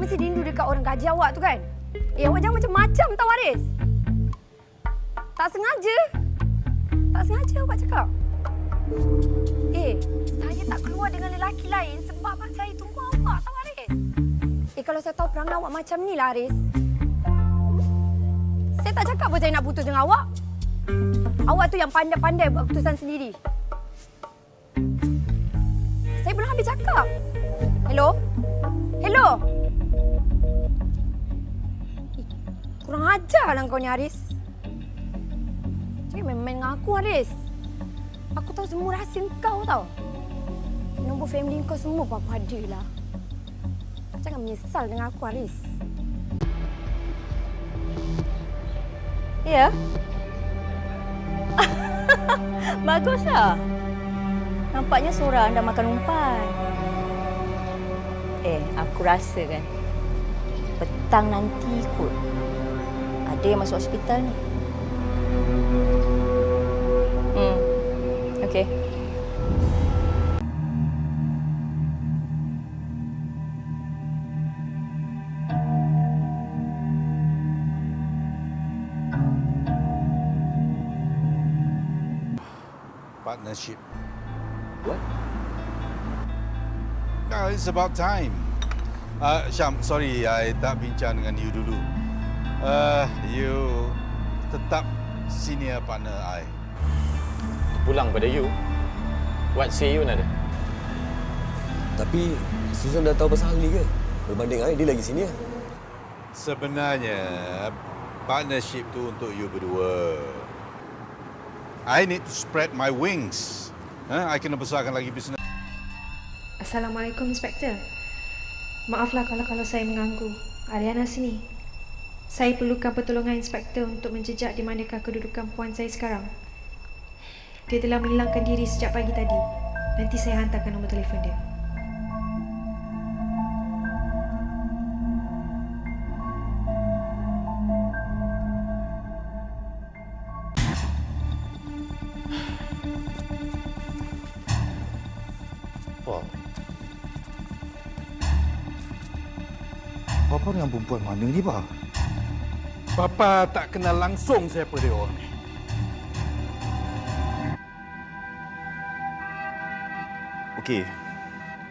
mesti rindu dekat orang gaji awak tu kan? Eh, awak jangan macam-macam tau Haris. Tak sengaja. Tak sengaja awak cakap. Eh, saya tak keluar dengan lelaki lain sebab saya tunggu awak tau Haris. Eh, kalau saya tahu perangai awak macam ni lah Haris. Saya tak cakap pun saya nak putus dengan awak. Awak tu yang pandai-pandai buat keputusan sendiri. Saya belum habis cakap. Hello? Hello? Kurang ajar lah kau ni Haris. Jangan main-main dengan aku Haris. Aku tahu semua rahsia kau tau. Nombor family kau semua pun aku lah. Jangan menyesal dengan aku Haris. Ya. Baguslah. Nampaknya seorang dah makan umpan. Eh, aku rasa kan. Petang nanti kot. Ada yang masuk hospital ni. Hmm. Okey. Partnership. What? Now it's about time. Uh, Syam, sorry, I tak bincang dengan you dulu. Uh, you tetap senior partner I. Pulang pada you. What say you, Nada? Tapi Susan dah tahu pasal hal ni ke? Berbanding I, dia lagi senior. Sebenarnya, partnership tu untuk you berdua. I need to spread my wings. Huh? I kena besarkan lagi bisnes. Assalamualaikum, Inspektor. Maaflah kalau kalau saya mengganggu. Ariana sini. Saya perlukan pertolongan Inspektor untuk menjejak di manakah kedudukan puan saya sekarang. Dia telah menghilangkan diri sejak pagi tadi. Nanti saya hantarkan nombor telefon dia. Apa? Bapa dengan perempuan mana ni, Pak? Bapa tak kenal langsung siapa dia orang ni. Okey.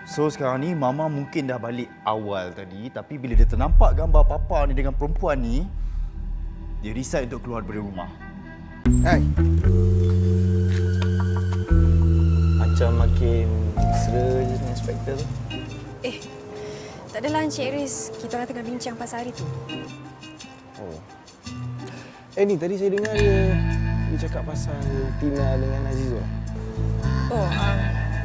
So sekarang ni Mama mungkin dah balik awal tadi tapi bila dia ternampak gambar papa ni dengan perempuan ni dia decide untuk keluar dari rumah. Hai, Macam makin mesra je dengan inspektor tu. Eh, tak adalah Encik Iris. Kita orang tengah bincang pasal hari tu. Oh. Eh ni tadi saya dengar dia dia cakap pasal Tina dengan Azizul. Oh, um,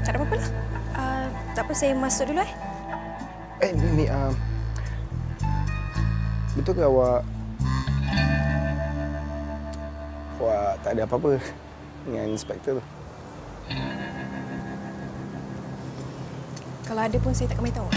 tak ada apa-apa lah. Uh, tak apa, saya masuk dulu eh. Eh ni, ni um, betul ke awak awak tak ada apa-apa dengan inspektor tu? Kalau ada pun saya tak akan beritahu.